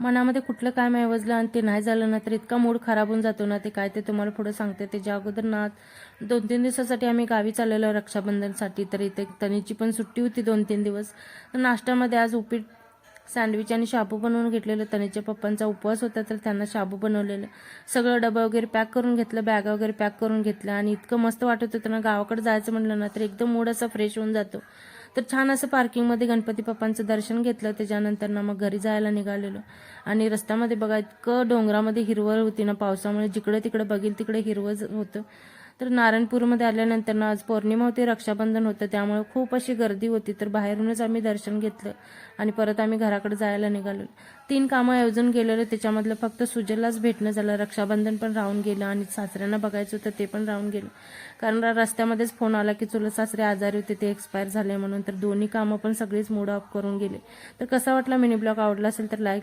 मनामध्ये कुठलं काय ऐवजलं आणि ते नाही झालं ना तर इतका मूड खराब होऊन जातो ना ते काय ते तुम्हाला पुढे सांगते. त्याच्या अगोदर ना दोन तीन दिवसासाठी आम्ही गावी चाललेलो रक्षाबंधनसाठी. तर इथे तनीची पण सुट्टी होती दोन तीन दिवस. तर नाश्त्यामध्ये आज उपीट सँडविच आणि शाबू बनवून घेतलेलं. तनीच्या पप्पांचा उपवास होता तर त्यांना शाबू बनवलेलं. सगळं डबा वगैरे पॅक करून घेतलं बॅगा वगैरे पॅक करून घेतलं आणि इतकं मस्त वाटत होतं ना गावाकडे जायचं म्हटलं ना तर एकदम मूड असा फ्रेश होऊन जातो. तर छान असं पार्किंगमध्ये गणपती बाप्पांचं दर्शन घेतलं. त्याच्यानंतर ना मग घरी जायला निघालेलो. आणि रस्त्यामध्ये बघा इतकं डोंगरामध्ये हिरवळ होती ना पावसामुळे. जिकडे तिकडे बघील तिकडे हिरवळ होतं. तर नारायणपूरमध्ये आल्यानंतर ना आज पौर्णिमा होती रक्षाबंधन होतं त्यामुळे खूप अशी गर्दी होती. तर बाहेरूनच आम्ही दर्शन घेतलं आणि परत आम्ही घराकडे जायला निघालो. तीन कामं आयोजन केलेलं त्याच्यामधलं फक्त सुजललाच भेटणं झालं. रक्षाबंधन पण राहून गेलं आणि सासऱ्यांना बघायचं होतं ते पण राहून गेलं. कारण रस्त्यामध्येच फोन आला की चुलत सासरे आजारी होते ते एक्सपायर झाले म्हणून. तर दोन्ही कामं पण सगळीच मूड ऑफ करून गेले. तर कसा वाटला मिनी ब्लॉग? आवडला असेल तर लाईक